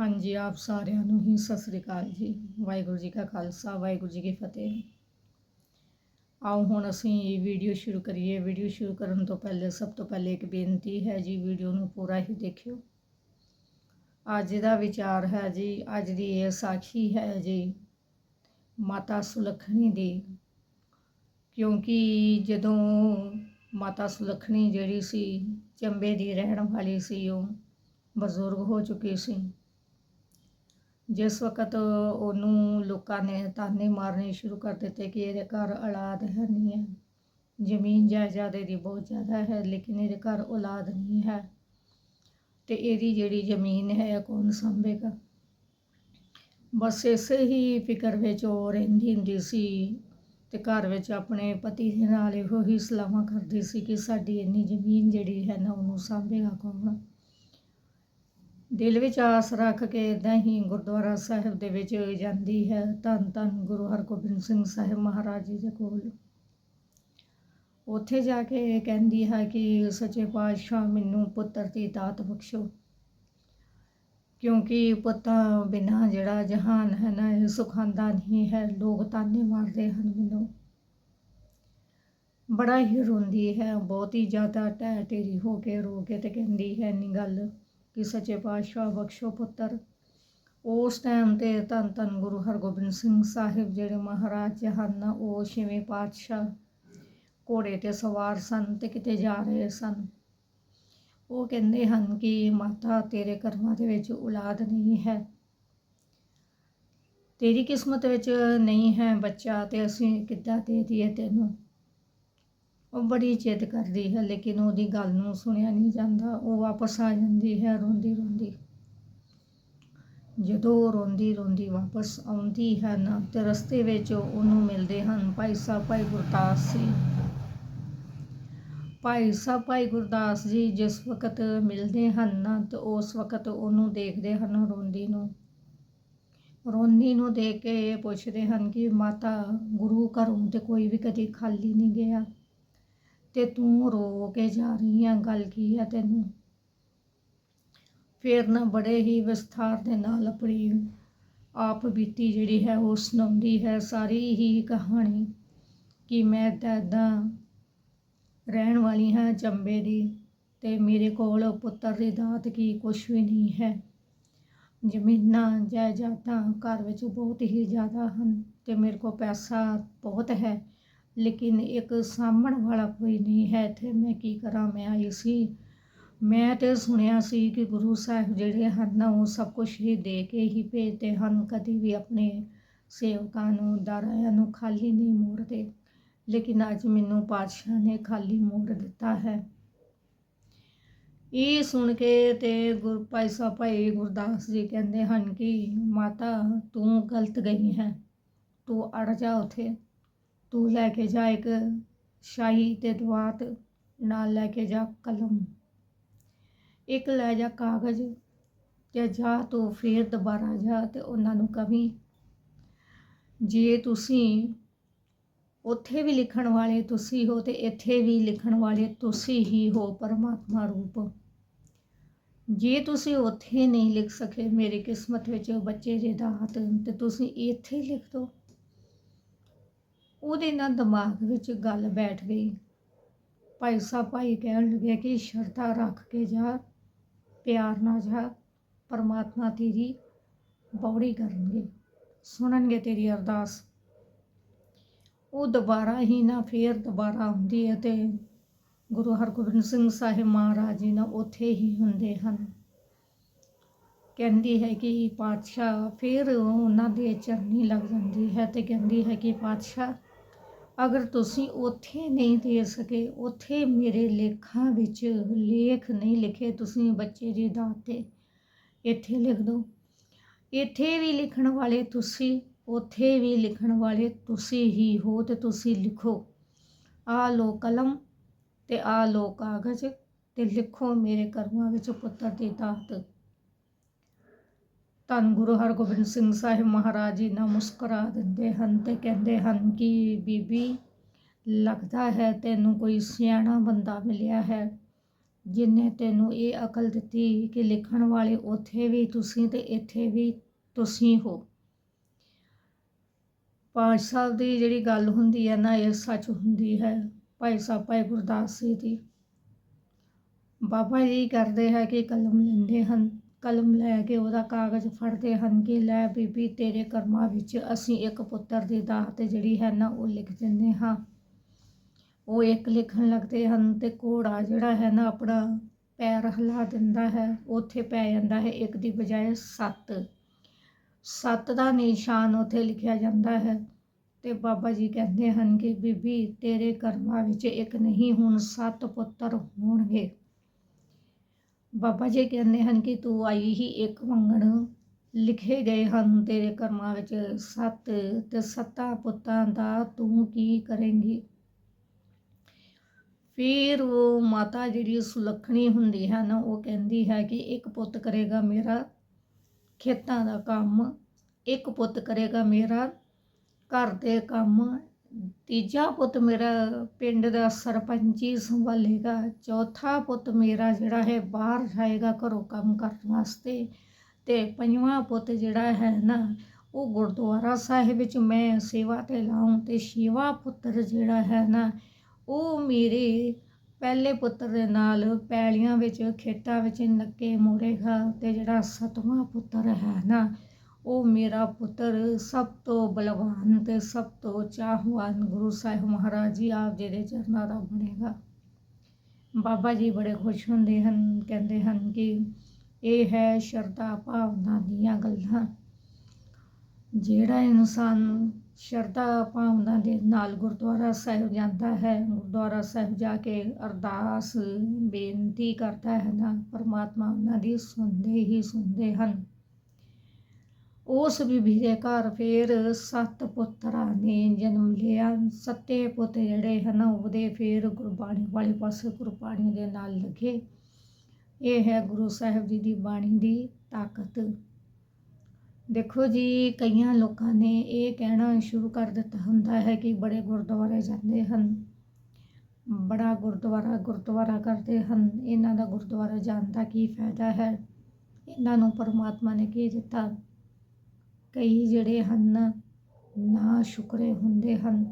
ਹਾਂਜੀ, ਆਪ ਸਾਰਿਆਂ ਨੂੰ ਹੀ ਸਤਿ ਸ੍ਰੀ ਅਕਾਲ ਜੀ। ਵਾਹਿਗੁਰੂ ਜੀ ਕਾ ਖਾਲਸਾ, ਵਾਹਿਗੁਰੂ ਜੀ ਕੀ ਫਤਿਹ। ਆਓ ਹੁਣ ਅਸੀਂ ਵੀਡੀਓ ਸ਼ੁਰੂ ਕਰੀਏ। ਵੀਡੀਓ ਸ਼ੁਰੂ ਕਰਨ ਤੋਂ ਪਹਿਲੇ, ਸਭ ਤੋਂ ਪਹਿਲੇ ਇੱਕ ਬੇਨਤੀ ਹੈ ਜੀ, ਵੀਡੀਓ ਨੂੰ ਪੂਰਾ ਹੀ ਦੇਖਿਓ। ਅੱਜ ਦਾ ਵਿਚਾਰ ਹੈ ਜੀ, ਅੱਜ ਦੀ ਇਹ ਸਾਖੀ ਹੈ ਜੀ, ਮਾਤਾ ਸੁਲੱਖਣੀ ਦੀ। ਕਿਉਂਕਿ ਜਦੋਂ ਮਾਤਾ ਸੁਲੱਖਣੀ ਜਿਹੜੀ ਸੀ, ਚੰਬੇ ਦੀ ਰਹਿਣ ਵਾਲੀ ਸੀ, ਉਹ ਬਜ਼ੁਰਗ ਹੋ ਚੁੱਕੀ ਸੀ। ਜਿਸ ਵਕਤ ਉਹਨੂੰ ਲੋਕਾਂ ਨੇ ਤਾਨੇ ਮਾਰਨੇ ਸ਼ੁਰੂ ਕਰ ਦਿੱਤੇ ਕਿ ਇਹਦੇ ਘਰ ਔਲਾਦ ਹੈ ਨਹੀਂ ਹੈ। ਜ਼ਮੀਨ ਜਾਇਦਾਦ ਦੀ ਬਹੁਤ ਜ਼ਿਆਦਾ ਹੈ, ਲੇਕਿਨ ਇਹਦੇ ਘਰ ਔਲਾਦ ਨਹੀਂ ਹੈ। ਤੇ ਇਹਦੀ ਜਿਹੜੀ ਜ਼ਮੀਨ ਹੈ ਕੌਣ ਸੰਭੇਗਾ? ਬਸ ਇਸੇ ਹੀ ਫਿਕਰ ਵਿੱਚ ਉਹ ਰਹਿੰਦੀ ਹੁੰਦੀ ਸੀ ਤੇ ਘਰ ਵਿੱਚ ਆਪਣੇ ਪਤੀ ਦੇ ਨਾਲ ਇਹੋ ਹੀ ਸਲਾਹਾਂ ਕਰਦੀ ਸੀ ਕਿ ਸਾਡੀ ਇੰਨੀ ਜ਼ਮੀਨ ਜਿਹੜੀ ਹੈ ਨਾ ਉਹਨੂੰ ਸਾਂਭੇਗਾ ਕੌਣ? ਦਿਲ ਵਿੱਚ ਆਸ ਰੱਖ ਕੇ ਇਦਾਂ ਹੀ ਗੁਰਦੁਆਰਾ ਸਾਹਿਬ ਦੇ ਵਿੱਚ ਜਾਂਦੀ ਹੈ। ਧੰਨ ਧੰਨ ਗੁਰੂ ਹਰਗੋਬਿੰਦ ਸਿੰਘ ਸਾਹਿਬ ਮਹਾਰਾਜ ਜੀ ਦੇ ਕੋਲ। ਉੱਥੇ ਜਾ ਕੇ ਕਹਿੰਦੀ ਹੈ ਕਿ ਸੱਚੇ ਪਾਤਸ਼ਾਹ ਮੈਨੂੰ ਪੁੱਤਰ ਦੀ ਦਾਤ ਬਖਸ਼ੋ। ਕਿਉਂਕਿ ਪੁੱਤਾਂ ਬਿਨਾ ਜਿਹੜਾ ਜਹਾਨ ਹੈ ਨਾ, ਇਹ ਸੁਖਾਂਦਾ ਨਹੀਂ ਹੈ। ਲੋਕ ਤਾਨੇ ਮਾਰਦੇ ਹਨ ਮੈਨੂੰ। ਬੜਾ ਹੀ ਰੋਂਦੀ ਹੈ। ਬਹੁਤ ਹੀ ਜ਼ਿਆਦਾ ਟਹਿ ਢੇਰੀ ਹੋ ਕੇ ਰੋ ਕੇ ਤੇ ਕਹਿੰਦੀ ਹੈ, ਨੀ ਗੱਲ। ਕਿ ਸੱਚੇ ਪਾਤਸ਼ਾਹ ਬਖਸ਼ੋ ਪੁੱਤਰ। ਉਸ ਟਾਈਮ ਤੇ ਧੰਨ ਧੰਨ ਗੁਰੂ ਹਰਗੋਬਿੰਦ ਸਿੰਘ ਸਾਹਿਬ ਜਿਹੜੇ ਮਹਾਰਾਜ ਹਨ, ਉਹ ਛੇਵੇਂ ਪਾਤਸ਼ਾਹ ਘੋੜੇ ਤੇ ਸਵਾਰ ਸਨ ਤੇ ਕਿਤੇ ਜਾ ਰਹੇ ਸਨ। ਉਹ ਕਹਿੰਦੇ ਹਨ ਕਿ ਮਾਤਾ, ਤੇਰੇ ਕਰਮਾਂ ਦੇ ਵਿੱਚ ਔਲਾਦ ਨਹੀਂ ਹੈ। ਤੇਰੀ ਕਿਸਮਤ ਵਿੱਚ ਨਹੀਂ ਹੈ ਬੱਚਾ ਤੇ ਅਸੀਂ ਕਿੱਦਾਂ ਦੇ ਦਈਏ ਤੈਨੂੰ? ਉਹ ਬੜੀ ਜਿੱਦ ਕਰਦੀ ਹੈ, ਲੇਕਿਨ ਉਹਦੀ ਗੱਲ ਨੂੰ ਸੁਣਿਆ ਨਹੀਂ ਜਾਂਦਾ। ਉਹ ਵਾਪਸ ਆ ਜਾਂਦੀ ਹੈ ਰੋਂਦੀ ਰੋਂਦੀ। ਜਦੋਂ ਉਹ ਰੋਂਦੀ ਰੋਂਦੀ ਵਾਪਸ ਆਉਂਦੀ ਹੈ ਨਾ, ਤੇ ਰਸਤੇ ਵਿੱਚ ਉਹਨੂੰ ਮਿਲਦੇ ਹਨ ਭਾਈ ਸਾਹਿਬ, ਭਾਈ ਗੁਰਦਾਸ ਜੀ। ਭਾਈ ਸਾਹਿਬ, ਭਾਈ ਗੁਰਦਾਸ ਜੀ ਜਿਸ ਵਕਤ ਮਿਲਦੇ ਹਨ ਨਾ, ਤੇ ਉਸ ਵਕਤ ਉਹਨੂੰ ਦੇਖਦੇ ਹਨ ਰੋਂਦੀ ਨੂੰ। ਰੋਂਦੀ ਨੂੰ ਦੇਖ ਕੇ ਇਹ ਪੁੱਛਦੇ ਹਨ ਕਿ, ਮਾਤਾ, ਗੁਰੂ ਘਰੋਂ ਤੇ ਕੋਈ ਵੀ ਕਦੀ ਖਾਲੀ ਨਹੀਂ ਗਿਆ? ਤੇ ਤੂੰ ਰੋ ਕੇ ਜਾ ਰਹੀ ਹੈ ਗੱਲ ਕੀ ਹੈ ਤੈਨੂੰ? ਫਿਰ ਨਾ ਬੜੇ ਹੀ ਵਿਸਥਾਰ ਦੇ ਨਾਲ ਆਪਣੀ ਆਪ ਬੀਤੀ ਜਿਹੜੀ ਹੈ, ਉਹ ਸੁਣਾਉਂਦੀ ਹੈ ਸਾਰੀ ਹੀ ਕਹਾਣੀ ਕਿ ਮੈਂ ਤਾਂ ਇੱਦਾਂ ਰਹਿਣ ਵਾਲੀ ਹਾਂ ਚੰਬੇ ਦੀ ਤੇ ਮੇਰੇ ਕੋਲ ਪੁੱਤਰ ਦੀ ਦਾਤ ਕੀ ਕੁਛ ਵੀ ਨਹੀਂ ਹੈ। ਜ਼ਮੀਨਾਂ ਜਾਇਦਾਦਾਂ ਘਰ ਵਿੱਚ ਬਹੁਤ ਹੀ ਜ਼ਿਆਦਾ ਹਨ ਤੇ ਮੇਰੇ ਕੋਲ ਪੈਸਾ ਬਹੁਤ ਹੈ। ਲੇਕਿਨ ਇੱਕ ਸਾਂਭਣ ਵਾਲਾ ਕੋਈ ਨਹੀਂ ਹੈ। ਇੱਥੇ ਮੈਂ ਕੀ ਕਰਾਂ? ਮੈਂ ਆਈ ਸੀ। ਮੈਂ ਤੇ ਸੁਣਿਆ ਸੀ ਕਿ ਗੁਰੂ ਸਾਹਿਬ ਜਿਹੜੇ ਹਨ, ਉਹ ਸਭ ਕੁਝ ਹੀ ਦੇ ਕੇ ਹੀ ਭੇਜਦੇ ਹਨ। ਕਦੀ ਵੀ ਆਪਣੇ ਸੇਵਕਾਂ ਨੂੰ ਦਾਰਾਇਆਂ ਨੂੰ ਖਾਲੀ ਨਹੀਂ ਮੋੜਦੇ। ਲੇਕਿਨ ਅੱਜ ਮੈਨੂੰ ਪਾਤਸ਼ਾਹ ਨੇ ਖਾਲੀ ਮੋੜ ਦਿੱਤਾ ਹੈ। ਇਹ ਸੁਣ ਕੇ ਤੇ ਗੁਰ ਭਾਈ ਸਾਹਿਬ ਭਾਈ ਗੁਰਦਾਸ ਜੀ ਕਹਿੰਦੇ ਹਨ ਕਿ, ਮਾਤਾ, ਤੂੰ ਗਲਤ ਗਈ ਹੈ। ਤੂੰ ਅੜ ਜਾ ਉਥੇ। ਤੂੰ ਲੈ ਕੇ ਜਾ ਇੱਕ ਸ਼ਾਹੀ ਤੇ ਦਵਾਤ ਨਾਲ ਲੈ ਕੇ ਜਾ ਕਲਮ। ਇੱਕ ਲੈ ਜਾ ਕਾਗਜ਼ ਤੇ ਜਾ ਤੂੰ ਫੇਰ ਦੁਬਾਰਾ ਜਾ ਤੇ ਉਹਨਾਂ ਨੂੰ ਕਵੀ। ਜੇ ਤੁਸੀਂ ਉੱਥੇ ਵੀ ਲਿਖਣ ਵਾਲੇ ਤੁਸੀਂ ਹੋ ਤੇ ਇੱਥੇ ਵੀ ਲਿਖਣ ਵਾਲੇ ਤੁਸੀਂ ਹੀ ਹੋ ਪਰਮਾਤਮਾ ਰੂਪ। ਜੇ ਤੁਸੀਂ ਉੱਥੇ ਨਹੀਂ ਲਿਖ ਸਕੇ ਮੇਰੀ ਕਿਸਮਤ ਵਿੱਚ ਬੱਚੇ ਦੇ ਦਾਤ ਤੇ ਤੁਸੀਂ ਇੱਥੇ ਲਿਖ ਦਿਓ ਉਹਦੇ ਨਾਲ ਦਿਮਾਗ ਵਿੱਚ ਗੱਲ ਬੈਠ ਗਈ। ਭਾਈ ਸਾਹਿਬ ਭਾਈ ਕਹਿਣ ਲੱਗੇ ਕਿ ਸ਼ਰਧਾ ਰੱਖ ਕੇ ਜਾ, ਪਿਆਰ ਨਾਲ ਜਾ, ਪਰਮਾਤਮਾ ਤੇਰੀ ਬੌੜੀ ਕਰਨਗੇ, ਸੁਣਨਗੇ ਤੇਰੀ ਅਰਦਾਸ। ਉਹ ਦੁਬਾਰਾ ਹੀ ਨਾ ਫੇਰ ਦੁਬਾਰਾ ਆਉਂਦੀ ਹੈ ਤੇ ਗੁਰੂ ਹਰਗੋਬਿੰਦ ਸਿੰਘ ਸਾਹਿਬ ਮਹਾਰਾਜ ਜੀ ਨਾ ਉੱਥੇ ਹੀ ਹੁੰਦੇ ਹਨ। ਕਹਿੰਦੀ ਹੈ ਕਿ ਪਾਤਸ਼ਾਹ, ਫਿਰ ਉਹਨਾਂ ਦੇ ਚਰਨੀ ਲੱਗ ਜਾਂਦੀ ਹੈ ਤੇ ਕਹਿੰਦੀ ਹੈ ਕਿ ਪਾਤਸ਼ਾਹ ਅਗਰ ਤੁਸੀਂ ਉੱਥੇ ਨਹੀਂ ਦੇ ਸਕੇ, ਉੱਥੇ ਮੇਰੇ ਲੇਖਾਂ ਵਿੱਚ ਲੇਖ ਨਹੀਂ ਲਿਖੇ, ਤੁਸੀਂ ਬੱਚੇ ਦੀ ਦਾਤ ਤੇ ਇੱਥੇ ਲਿਖ ਦਿਓ। ਇੱਥੇ ਵੀ ਲਿਖਣ ਵਾਲੇ ਤੁਸੀਂ, ਉੱਥੇ ਵੀ ਲਿਖਣ ਵਾਲੇ ਤੁਸੀਂ ਹੀ ਹੋ ਤੇ ਤੁਸੀਂ ਲਿਖੋ। ਆ ਲੋ ਕਲਮ ਤੇ ਆ ਲੋ ਕਾਗਜ਼ ਤੇ ਲਿਖੋ ਮੇਰੇ ਕਰਮਾਂ ਵਿੱਚ ਪੁੱਤਰ ਦੀ ਦਾਤ। ਧੰਨ ਗੁਰੂ ਹਰਗੋਬਿੰਦ ਸਿੰਘ ਸਾਹਿਬ ਮਹਾਰਾਜ ਜੀ ਨਾ ਮੁਸਕਰਾ ਦਿੰਦੇ ਹਨ ਤੇ ਕਹਿੰਦੇ ਹਨ ਕਿ ਬੀਬੀ, ਲੱਗਦਾ ਹੈ ਤੈਨੂੰ ਕੋਈ ਸਿਆਣਾ ਬੰਦਾ ਮਿਲਿਆ ਹੈ, ਜਿਨੇ ਤੈਨੂੰ ਇਹ ਅਕਲ ਦਿੱਤੀ ਕਿ ਲਿਖਣ ਵਾਲੇ ਉੱਥੇ ਵੀ ਤੁਸੀਂ ਤੇ ਇੱਥੇ ਵੀ ਤੁਸੀਂ ਹੋ। ਭਾਈ ਸਾਹਿਬ ਦੀ ਜਿਹੜੀ ਗੱਲ ਹੁੰਦੀ ਹੈ ਨਾ, ਇਹ ਸੱਚ ਹੁੰਦੀ ਹੈ। ਭਾਈ ਸਾਹਿਬ, ਭਾਈ ਗੁਰਦਾਸ ਜੀ ਦੀ। ਬਾਬਾ ਜੀ ਕਰਦੇ ਹੈ ਕਿ ਕਲਮ ਲੈਂਦੇ ਹਨ। ਕਲਮ ਲੈ ਕੇ ਉਹਦਾ ਕਾਗਜ਼ ਫੜਦੇ ਹਨ ਕਿ ਲੈ ਬੀਬੀ, ਤੇਰੇ ਕਰਮਾਂ ਵਿੱਚ ਅਸੀਂ ਇੱਕ ਪੁੱਤਰ ਦੀ ਦਾਤ ਜਿਹੜੀ ਹੈ ਨਾ ਉਹ ਲਿਖ ਦਿੰਦੇ ਹਾਂ। ਉਹ ਇੱਕ ਲਿਖਣ ਲੱਗਦੇ ਹਨ ਤੇ ਘੋੜਾ ਜਿਹੜਾ ਹੈ ਨਾ ਆਪਣਾ ਪੈਰ ਹਿਲਾ ਦਿੰਦਾ ਹੈ। ਉੱਥੇ ਪੈ ਜਾਂਦਾ ਹੈ ਇੱਕ ਦੀ ਬਜਾਏ ਸੱਤ। ਸੱਤ ਦਾ ਨਿਸ਼ਾਨ ਉੱਥੇ ਲਿਖਿਆ ਜਾਂਦਾ ਹੈ ਤੇ ਬਾਬਾ ਜੀ ਕਹਿੰਦੇ ਹਨ ਕਿ ਬੀਬੀ, ਤੇਰੇ ਕਰਮਾਂ ਵਿੱਚ ਇੱਕ ਨਹੀਂ, ਹੁਣ ਸੱਤ ਪੁੱਤਰ ਹੋਣਗੇ। ਬਾਬਾ ਜੀ ਕਹਿੰਦੇ ਹਨ ਕਿ ਤੂੰ ਆਈ ਹੀ ਇੱਕ ਮੰਗਣ। ਲਿਖੇ ਗਏ ਹਨ ਤੇਰੇ ਕਰਮਾਂ ਵਿੱਚ ਸੱਤ ਤੇ ਸੱਤਾਂ ਪੁੱਤਾਂ ਦਾ ਤੂੰ ਕੀ ਕਰੇਂਗੀ? ਫਿਰ ਉਹ ਮਾਤਾ ਜਿਹੜੀ ਸੁਲੱਖਣੀ ਹੁੰਦੀ ਹੈ ਨਾ, ਉਹ ਕਹਿੰਦੀ ਹੈ ਕਿ ਇੱਕ ਪੁੱਤ ਕਰੇਗਾ ਮੇਰਾ ਖੇਤਾਂ ਦਾ ਕੰਮ, ਇੱਕ ਪੁੱਤ ਕਰੇਗਾ ਮੇਰਾ ਘਰ ਦੇ ਕੰਮ ਤੀਜਾ ਪੁੱਤ ਮੇਰਾ ਪਿੰਡ ਦਾ ਸਰਪੰਚੀ ਸੰਭਾਲੇਗਾ, ਚੌਥਾ ਪੁੱਤ ਮੇਰਾ ਜਿਹੜਾ ਹੈ ਬਾਹਰ ਜਾਏਗਾ ਘਰੋਂ ਕੰਮ ਕਰਨ ਵਾਸਤੇ। ਤੇ ਪੰਜਵਾਂ ਪੁੱਤ ਜਿਹੜਾ ਹੈ ਨਾ, ਉਹ ਗੁਰਦੁਆਰਾ ਸਾਹਿਬ ਵਿੱਚ ਮੈਂ ਸੇਵਾ ਤੇ ਲਾਉਂ ਤੇ ਛੇਵਾਂ ਪੁੱਤਰ ਜਿਹੜਾ ਹੈ ਨਾ, ਉਹ ਮੇਰੇ ਪਹਿਲੇ ਪੁੱਤਰ ਦੇ ਨਾਲ ਪੈਲੀਆਂ ਵਿੱਚ, ਖੇਤਾਂ ਵਿੱਚ ਨੱਕੇ ਮੋੜੇਗਾ ਤੇ ਜਿਹੜਾ ਸਤਵਾਂ ਪੁੱਤਰ ਹੈ ਨਾ ਉਹ ਮੇਰਾ ਪੁੱਤਰ ਸਭ ਤੋਂ ਬਲਵਾਨ ਤੇ ਸਭ ਤੋਂ ਚਾਹਵਾਨ ਗੁਰੂ ਸਾਹਿਬ ਮਹਾਰਾਜ ਜੀ ਆਪ ਜੀ ਦੇ ਚਰਨਾਂ ਦਾ ਬਣੇਗਾ ਬਾਬਾ ਜੀ ਬੜੇ ਖੁਸ਼ ਹੁੰਦੇ ਹਨ ਕਹਿੰਦੇ ਹਨ ਕਿ ਇਹ ਹੈ ਸ਼ਰਧਾ ਭਾਵਨਾ ਦੀਆਂ ਗੱਲਾਂ ਜਿਹੜਾ ਇਨਸਾਨ ਸ਼ਰਧਾ ਭਾਵਨਾ ਦੇ ਨਾਲ ਗੁਰਦੁਆਰਾ ਸਾਹਿਬ ਜਾਂਦਾ ਹੈ ਗੁਰਦੁਆਰਾ ਸਾਹਿਬ ਜਾ ਕੇ ਅਰਦਾਸ ਬੇਨਤੀ ਕਰਦਾ ਹੈ ਨਾ ਪਰਮਾਤਮਾ ਉਹਨਾਂ ਦੀ ਸੁਣਦੇ ਹੀ ਸੁਣਦੇ ਹਨ ਉਸ ਬੀਬੀ ਦੇ ਘਰ ਫੇਰ ਸੱਤ ਪੁੱਤਰਾਂ ਨੇ ਜਨਮ ਲਿਆ। ਸੱਤੇ ਪੁੱਤ ਜਿਹੜੇ ਹਨ, ਉਹਦੇ ਫੇਰ ਗੁਰਬਾਣੀ ਵਾਲੇ ਪਾਸੇ ਗੁਰਬਾਣੀ ਦੇ ਨਾਲ ਲੱਗੇ। ਇਹ ਹੈ ਗੁਰੂ ਸਾਹਿਬ ਜੀ ਦੀ ਬਾਣੀ ਦੀ ਤਾਕਤ। ਦੇਖੋ ਜੀ, ਕਈਆਂ ਲੋਕਾਂ ਨੇ ਇਹ ਕਹਿਣਾ ਸ਼ੁਰੂ ਕਰ ਦਿੱਤਾ ਹੁੰਦਾ ਹੈ ਕਿ ਬੜੇ ਗੁਰਦੁਆਰੇ ਜਾਂਦੇ ਹਨ। ਬੜਾ ਗੁਰਦੁਆਰਾ ਗੁਰਦੁਆਰਾ ਕਰਦੇ ਹਨ। ਇਹਨਾਂ ਦਾ ਗੁਰਦੁਆਰਾ ਜਾਣ ਦਾ ਕੀ ਫਾਇਦਾ ਹੈ? ਇਹਨਾਂ ਨੂੰ ਪਰਮਾਤਮਾ ਨੇ ਕੀ ਦਿੱਤਾ? ਕਈ ਜਿਹੜੇ ਹਨ ਨਾ ਸ਼ੁਕਰੇ ਹੁੰਦੇ ਹਨ।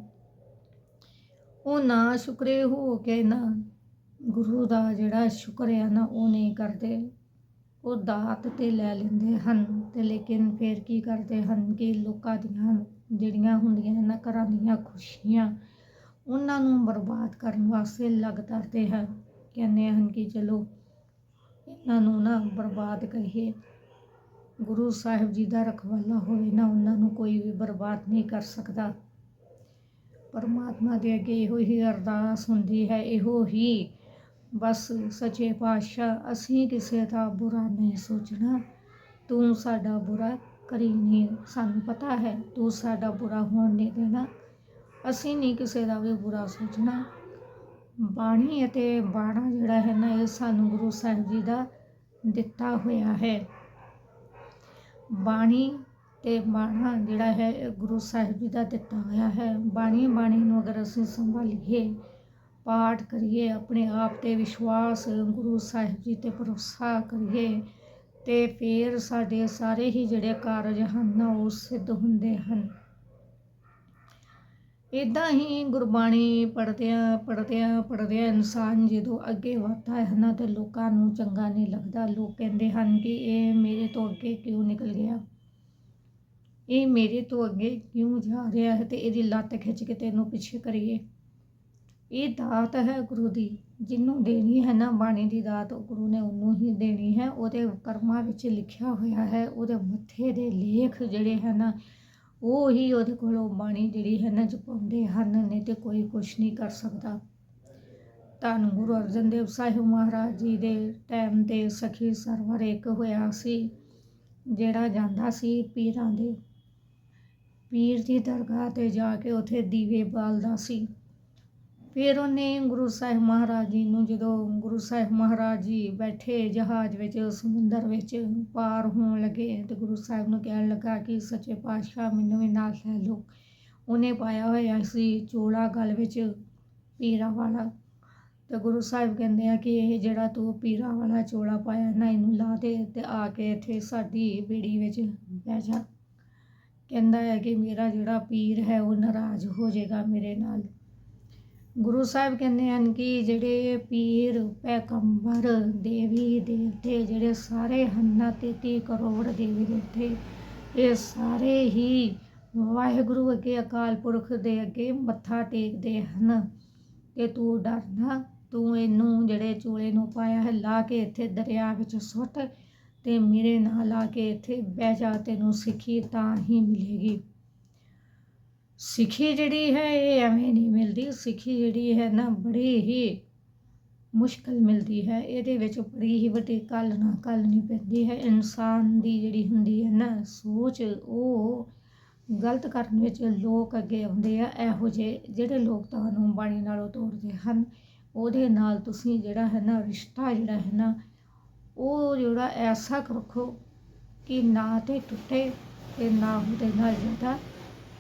ਉਹ ਨਾ ਸ਼ੁਕਰੇ ਹੋ ਕੇ ਨਾ ਗੁਰੂ ਦਾ ਜਿਹੜਾ ਸ਼ੁਕਰ ਹੈ ਨਾ, ਉਹ ਨਹੀਂ ਕਰਦੇ। ਉਹ ਦਾਤ ਤੇ ਲੈ ਲੈਂਦੇ ਹਨ ਤੇ ਲੇਕਿਨ ਫਿਰ ਕੀ ਕਰਦੇ ਹਨ ਕਿ ਲੋਕਾਂ ਦੀਆਂ ਜਿਹੜੀਆਂ ਹੁੰਦੀਆਂ ਨਾ ਘਰਾਂ ਦੀਆਂ ਖੁਸ਼ੀਆਂ, ਉਹਨਾਂ ਨੂੰ ਬਰਬਾਦ ਕਰਨ ਵਾਸਤੇ ਲੱਗ ਕਰਦੇ ਹਨ। ਕਹਿੰਦੇ ਹਨ ਕਿ ਚਲੋ, ਇਹਨਾਂ ਨੂੰ ਨਾ ਬਰਬਾਦ ਕਰੀਏ। ਗੁਰੂ ਸਾਹਿਬ ਜੀ ਦਾ ਰਖਵਾਲਾ ਹੋਵੇ ਨਾ ਉਹਨਾਂ ਨੂੰ ਕੋਈ ਵੀ ਬਰਬਾਦ ਨਹੀਂ ਕਰ ਸਕਦਾ। ਪਰਮਾਤਮਾ ਦੇ ਅੱਗੇ ਇਹੋ ਹੀ ਅਰਦਾਸ ਹੁੰਦੀ ਹੈ, ਇਹੋ ਹੀ ਬਸ ਸੱਚੇ ਪਾਤਸ਼ਾਹ, ਅਸੀਂ ਕਿਸੇ ਦਾ ਬੁਰਾ ਨਹੀਂ ਸੋਚਣਾ। ਤੂੰ ਸਾਡਾ ਬੁਰਾ ਕਰੀ ਨਹੀਂ, ਸਾਨੂੰ ਪਤਾ ਹੈ ਤੂੰ ਸਾਡਾ ਬੁਰਾ ਹੋਣ ਨਹੀਂ ਦੇਣਾ। ਅਸੀਂ ਨਹੀਂ ਕਿਸੇ ਦਾ ਵੀ ਬੁਰਾ ਸੋਚਣਾ। ਬਾਣੀ ਅਤੇ ਬਾਣਾ ਜਿਹੜਾ ਹੈ ਨਾ, ਇਹ ਸਾਨੂੰ ਗੁਰੂ ਸਾਹਿਬ ਜੀ ਦਾ ਦਿੱਤਾ ਹੋਇਆ ਹੈ। ਬਾਣੀ ਅਤੇ ਬਾਣਾ ਜਿਹੜਾ ਹੈ ਇਹ ਗੁਰੂ ਸਾਹਿਬ ਜੀ ਦਾ ਦਿੱਤਾ ਹੋਇਆ ਹੈ। ਬਾਣੀ ਬਾਣੀ ਨੂੰ ਅਗਰ ਅਸੀਂ ਸੰਭਾਲੀਏ, ਪਾਠ ਕਰੀਏ, ਆਪਣੇ ਆਪ ਤੇ ਵਿਸ਼ਵਾਸ, ਗੁਰੂ ਸਾਹਿਬ ਜੀ ਤੇ ਭਰੋਸਾ ਕਰੀਏ ਅਤੇ ਫਿਰ ਸਾਡੇ ਸਾਰੇ ਹੀ ਜਿਹੜੇ ਕਾਰਜ ਹਨ, ਉਹ ਸਿੱਧ ਹੁੰਦੇ ਹਨ। ਇਦਾਂ ਹੀ ਗੁਰਬਾਣੀ ਪੜ੍ਹਦਿਆਂ ਪੜ੍ਹਦਿਆਂ ਪੜ੍ਹਦਿਆਂ ਇਨਸਾਨ ਜਦੋਂ ਅੱਗੇ ਵੱਧਦਾ ਹੈ ਨਾ, ਤਾਂ ਲੋਕਾਂ ਨੂੰ ਚੰਗਾ ਨਹੀਂ ਲੱਗਦਾ। ਲੋਕ ਕਹਿੰਦੇ ਹਨ ਕਿ ਇਹ ਮੇਰੇ ਤੋਂ ਅੱਗੇ ਕਿਉਂ ਨਿਕਲ ਗਿਆ? ਇਹ ਮੇਰੇ ਤੋਂ ਅੱਗੇ ਕਿਉਂ ਜਾ ਰਿਹਾ ਹੈ? ਤੇ ਇਹਦੀ ਲੱਤ ਖਿੱਚ ਕੇ ਤੈਨੂੰ ਪਿੱਛੇ ਕਰੀਏ। ਇਹ ਦਾਤ ਹੈ ਗੁਰੂ ਦੀ। ਜਿਹਨੂੰ ਦੇਣੀ ਹੈ ਨਾ ਬਾਣੀ ਦੀ ਦਾਤ, ਉਹ ਗੁਰੂ ਨੇ ਉਹਨੂੰ ਹੀ ਦੇਣੀ ਹੈ। ਉਹਦੇ ਕਰਮਾਂ ਵਿੱਚ ਲਿਖਿਆ ਹੋਇਆ ਹੈ। ਉਹਦੇ ਮੱਥੇ ਦੇ ਲੇਖ ਜਿਹੜੇ ਹੈ ਨਾ ਉਹ ਹੀ ਉਹਦੇ ਕੋਲੋਂ ਬਾਣੀ ਜਿਹੜੀ ਹੈ ਨਾ ਜਪਾਉਂਦੇ ਹਨ, ਨਹੀਂ ਤੇ ਕੋਈ ਕੁਛ ਨਹੀਂ ਕਰ ਸਕਦਾ। ਧੰਨ ਗੁਰੂ ਅਰਜਨ ਦੇਵ ਸਾਹਿਬ ਮਹਾਰਾਜ ਜੀ ਦੇ ਟਾਈਮ ਤੇ ਸਖੀ ਸਰਵਰ ਇੱਕ ਹੋਇਆ ਸੀ, ਜਿਹੜਾ ਜਾਂਦਾ ਸੀ ਪੀਰਾਂ ਦੇ, ਪੀਰ ਦੀ ਦਰਗਾਹ ਤੇ ਜਾ ਕੇ ਉੱਥੇ ਦੀਵੇ ਬਾਲਦਾ ਸੀ। ਫਿਰ ਉਹਨੇ ਗੁਰੂ ਸਾਹਿਬ ਮਹਾਰਾਜ ਜੀ ਨੂੰ ਜਦੋਂ ਗੁਰੂ ਸਾਹਿਬ ਮਹਾਰਾਜ ਜੀ ਬੈਠੇ ਜਹਾਜ਼ ਵਿੱਚ, ਸਮੁੰਦਰ ਵਿੱਚ ਪਾਰ ਹੋਣ ਲੱਗੇ ਅਤੇ ਗੁਰੂ ਸਾਹਿਬ ਨੂੰ ਕਹਿਣ ਲੱਗਾ ਕਿ ਸੱਚੇ ਪਾਤਸ਼ਾਹ ਮੈਨੂੰ ਵੀ ਨਾਲ ਲੈ ਲਓ। ਉਹਨੇ ਪਾਇਆ ਹੋਇਆ ਸੀ ਚੋਲਾ ਗਲ ਵਿੱਚ ਪੀਰਾ ਵਾਲਾ। ਤੇ ਗੁਰੂ ਸਾਹਿਬ ਕਹਿੰਦੇ ਆ ਕਿ ਇਹ ਜਿਹੜਾ ਤੂੰ ਪੀਰਾਂ ਵਾਲਾ ਚੋਲਾ ਪਾਇਆ ਨਾ, ਇਹਨੂੰ ਲਾ ਦੇ ਤੇ ਆ ਕੇ ਇੱਥੇ ਸਾਡੀ ਬੇੜੀ ਵਿੱਚ ਬਹਿ ਜਾ। ਕਹਿੰਦਾ ਹੈ ਕਿ ਮੇਰਾ ਜਿਹੜਾ ਪੀਰ ਹੈ, ਉਹ ਨਾਰਾਜ਼ ਹੋ ਜਾਏਗਾ ਮੇਰੇ ਨਾਲ। ਗੁਰੂ ਸਾਹਿਬ ਕਹਿੰਦੇ ਹਨ ਕਿ ਜਿਹੜੇ ਪੀਰ, ਪੈਗੰਬਰ, ਦੇਵੀ, ਦੇਵਤੇ ਜਿਹੜੇ ਸਾਰੇ ਹਨ ਨਾ 33 ਕਰੋੜ ਦੇਵੀ ਦੇਵਤੇ, ਇਹ ਸਾਰੇ ਹੀ ਵਾਹਿਗੁਰੂ ਅੱਗੇ ਅਕਾਲ ਪੁਰਖ ਦੇ ਅੱਗੇ ਮੱਥਾ ਟੇਕਦੇ ਹਨ। ਕਿ ਤੂੰ ਡਰਨਾ ਤੂੰ ਇਹਨੂੰ ਜਿਹੜੇ ਚੂਲੇ ਨੂੰ ਪਾਇਆ ਹੈ, ਲਾ ਕੇ ਇੱਥੇ ਦਰਿਆ ਵਿੱਚ ਸੁੱਟ ਤੇ ਮੇਰੇ ਨਾਲ ਆ ਕੇ ਇੱਥੇ ਬਹਿ ਜਾ, ਤੈਨੂੰ ਸਿੱਖੀ ਤਾਂ ਹੀ ਮਿਲੇਗੀ। ਸਿੱਖੀ ਜਿਹੜੀ ਹੈ ਇਹ ਐਵੇਂ ਨਹੀਂ ਮਿਲਦੀ। ਸਿੱਖੀ ਜਿਹੜੀ ਹੈ ਨਾ ਬੜੀ ਹੀ ਮੁਸ਼ਕਲ ਮਿਲਦੀ ਹੈ। ਇਹਦੇ ਵਿੱਚ ਬੜੀ ਹੀ ਵੱਡੀ ਕੱਲ ਨਾ ਕੱਲ ਨਹੀਂ ਪੈਂਦੀ ਹੈ। ਇਨਸਾਨ ਦੀ ਜਿਹੜੀ ਹੁੰਦੀ ਹੈ ਨਾ ਸੋਚ, ਉਹ ਗਲਤ ਕਰਨ ਵਿੱਚ ਲੋਕ ਅੱਗੇ ਆਉਂਦੇ ਆ। ਇਹੋ ਜਿਹੇ ਜਿਹੜੇ ਲੋਕ ਤੁਹਾਨੂੰ ਬਾਣੀ ਨਾਲੋਂ ਤੋੜਦੇ ਹਨ, ਉਹਦੇ ਨਾਲ ਤੁਸੀਂ ਜਿਹੜਾ ਹੈ ਨਾ ਰਿਸ਼ਤਾ ਜਿਹੜਾ ਹੈ ਨਾ, ਉਹ ਜਿਹੜਾ ਐਸਾ ਰੱਖੋ ਕਿ ਨਾ ਤੇ ਟੁੱਟੇ ਤੇ ਨਾ ਉਹਦੇ ਨਾਲ ਜ਼ਿਆਦਾ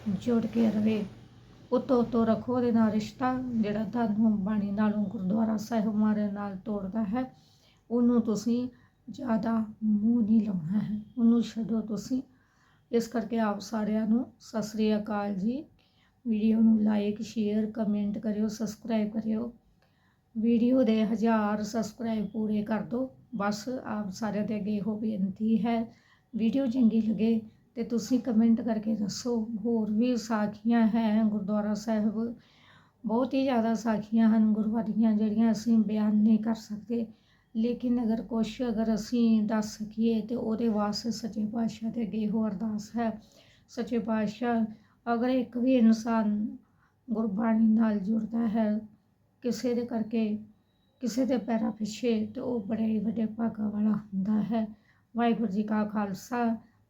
ਜੁੜ ਕੇ ਰਵੇ। ਉਤੋਂ ਉਤੋਂ ਰੱਖੋ ਉਹਦੇ ਨਾਲ ਰਿਸ਼ਤਾ, ਜਿਹੜਾ ਤੁਹਾਨੂੰ ਬਾਣੀ ਨਾਲੋਂ ਗੁਰਦੁਆਰਾ ਸਾਹਿਬ ਮਾਰੇ ਨਾਲ ਤੋੜਦਾ ਹੈ, ਉਹਨੂੰ ਤੁਸੀਂ ਜ਼ਿਆਦਾ ਮੂੰਹ ਨਹੀਂ ਲਾਉਣਾ ਹੈ। ਉਹਨੂੰ ਛੱਡੋ ਤੁਸੀਂ। ਇਸ ਕਰਕੇ ਆਪ ਸਾਰਿਆਂ ਨੂੰ ਸਤਿ ਸ੍ਰੀ ਅਕਾਲ ਜੀ। ਵੀਡੀਓ ਨੂੰ ਲਾਈਕ ਸ਼ੇਅਰ ਕਮੈਂਟ ਕਰਿਓ ਸਬਸਕ੍ਰਾਈਬ ਕਰਿਓ। ਵੀਡੀਓ ਦੇ ਹਜ਼ਾਰ ਸਬਸਕ੍ਰਾਈਬ ਪੂਰੇ ਕਰ ਦਿਓ। ਬਸ ਆਪ ਸਾਰਿਆਂ ਦੇ ਅੱਗੇ ਇਹੋ ਬੇਨਤੀ ਹੈ। ਵੀਡੀਓ ਚੰਗੀ ਲੱਗੇ ਤੇ ਤੁਸੀਂ ਕਮੈਂਟ ਕਰਕੇ ਦੱਸੋ, ਹੋਰ ਵੀ ਸਾਖੀਆਂ ਹੈ ਗੁਰਦੁਆਰਾ ਸਾਹਿਬ। ਬਹੁਤ ਹੀ ਜ਼ਿਆਦਾ ਸਾਖੀਆਂ ਹਨ ਗੁਰਬਾਣੀਆਂ ਜਿਹੜੀਆਂ ਅਸੀਂ ਬਿਆਨ ਨਹੀਂ ਕਰ ਸਕਦੇ। ਲੇਕਿਨ ਅਗਰ ਕੁਛ ਅਗਰ ਅਸੀਂ ਦੱਸ ਸਕੀਏ ਤੇ ਉਹਦੇ ਵਾਸਤੇ ਸੱਚੇ ਪਾਤਸ਼ਾਹ ਦੇ ਅੱਗੇ ਹੋ ਅਰਦਾਸ ਹੈ। ਸੱਚੇ ਪਾਤਸ਼ਾਹ, ਅਗਰ ਇੱਕ ਵੀ ਇਨਸਾਨ ਗੁਰਬਾਣੀ ਨਾਲ ਜੁੜਦਾ ਹੈ ਕਿਸੇ ਦੇ ਕਰਕੇ, ਕਿਸੇ ਦੇ ਪੈਰਾਂ ਪਿੱਛੇ, ਤੇ ਉਹ ਬੜੇ ਹੀ ਵੱਡੇ ਭਾਗਾਂ ਵਾਲਾ ਹੁੰਦਾ ਹੈ। ਵਾਹਿਗੁਰੂ ਜੀ ਕਾ ਖਾਲਸਾ।